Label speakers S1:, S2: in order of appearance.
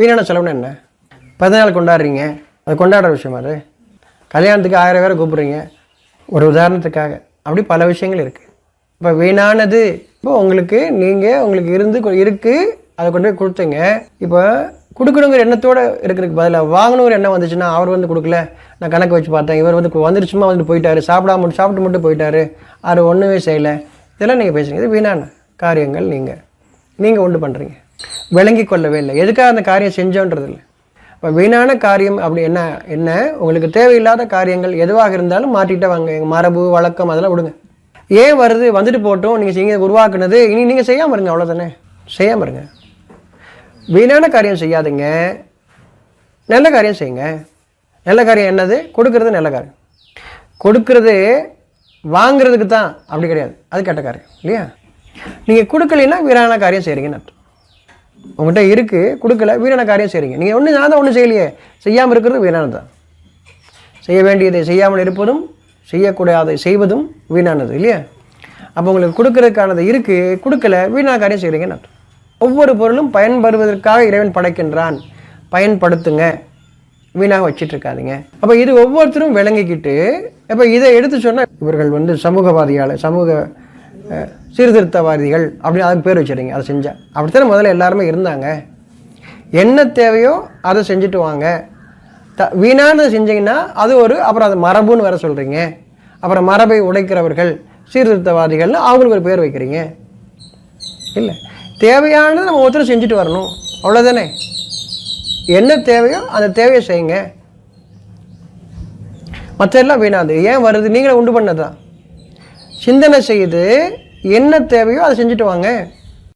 S1: வீணான செலவுனா என்ன? பதினாலு கொண்டாடுறீங்க. அது கொண்டாடுற விஷயமா அது. கல்யாணத்துக்கு ஆயிரம் பேரை கூப்பிட்றீங்க. ஒரு உதாரணத்துக்காக. அப்படி பல விஷயங்கள் இருக்குது இப்போ வீணானது இப்போ உங்களுக்கு நீங்கள் உங்களுக்கு இருந்து கொ- அதை கொண்டு போய் கொடுத்தீங்க. இப்போ கொடுக்கணுங்கிற எண்ணத்தோடு இருக்கிறதுக்கு பதிலாக வாங்கணுங்கிற எண்ணம் வந்துச்சுன்னா அவர் வந்து கொடுக்கல. நான் கணக்கு வச்சு பார்த்தேன். இவர் வந்து வந்துருச்சுமா சும்மா வந்துட்டு போயிட்டாரு. சாப்பிடாம மட்டும் சாப்பிட்டு மட்டும் போயிட்டாரு. அவர் ஒன்றுமே செய்யலை. இதெல்லாம் நீங்கள் பேசுகிறீங்க இது வீணான காரியங்கள் நீங்கள் நீங்கள் உண்டு பண்ணுறீங்க விளங்கி கொள்ளவே இல்லை. எதுக்காக அந்த காரியம் செஞ்சோன்றது இல்லை இப்போ வீணான காரியம் அப்படி என்ன என்ன? உங்களுக்கு தேவையில்லாத காரியங்கள் எதுவாக இருந்தாலும் மாற்றிட்டே வாங்க. எங்கள் மரபு வழக்கம் அதெல்லாம் விடுங்க. ஏன் வருது? வந்துட்டு போட்டோம். நீங்கள் செய்ய உருவாக்குனது. இனி நீங்கள் செய்யாமல் இருங்க அவ்வளோதானே செய்யாமல் இருங்க. வீணான காரியம் செய்யாதீங்க. நல்ல காரியம் செய்யுங்க. நல்ல காரியம் என்னது? கொடுக்கறது நல்ல காரியம். கொடுக்கறது வாங்குறதுக்கு தான். அப்படி கிடையாது. அது கெட்ட காரியம். இல்லையா? நீங்கள் கொடுக்கலைன்னா வீணான காரியம் செய்கிறீங்கன்னு அர்த்தம். உங்கள்கிட்ட இருக்குது கொடுக்கல வீணான காரியம் செய்கிறீங்க நீங்கள் ஒன்றும் நான் தான் ஒன்றும் செய்யலையே. செய்யாமல் இருக்கிறது வீணானது? தான் செய்ய வேண்டியதை செய்யாமல் இருப்பதும் செய்யக்கூடாதை செய்வதும் வீணானது இல்லையா? அப்போ உங்களுக்கு கொடுக்கறதுக்கானது இருக்குது கொடுக்கல வீணான காரியம் செய்கிறீங்கன்னு அர்த்தம். ஒவ்வொரு பொருளும் பயன்படுவதற்காக இறைவன் படைக்கின்றான். பயன்படுத்துங்க. வீணாக வச்சிட்ருக்காதீங்க அப்போ இது ஒவ்வொருத்தரும் விளங்கிக்கிட்டு அப்போ இதை எடுத்து சொன்னால் இவர்கள் வந்து சமூகவாதியால் சமூக சீர்திருத்தவாதிகள் அப்படின்னு அதுக்கு பேர் வச்சுருங்க அதை செஞ்சேன் அப்படித்தானே முதல்ல எல்லாருமே இருந்தாங்க. என்ன தேவையோ அதை செஞ்சுட்டு வாங்க. த வீணானது செஞ்சீங்கன்னா அது ஒரு அப்புறம் அது மரபுன்னு வேற சொல்கிறீங்க அப்புறம் மரபை உடைக்கிறவர்கள் சீர்திருத்தவாதிகள்னு அவங்களுக்கு ஒரு பேர் வைக்கிறீங்க. இல்லை. தேவையானதை நம்ம ஒருத்தர் செஞ்சுட்டு வரணும். அவ்வளோதானே என்ன தேவையோ அந்த தேவையை செய்யுங்க. மற்றெல்லாம் வீணாது. ஏன் வருது? நீங்களே உண்டு பண்ணதான் சிந்தனை செய்து என்ன தேவையோ அதை செஞ்சுட்டு வாங்க.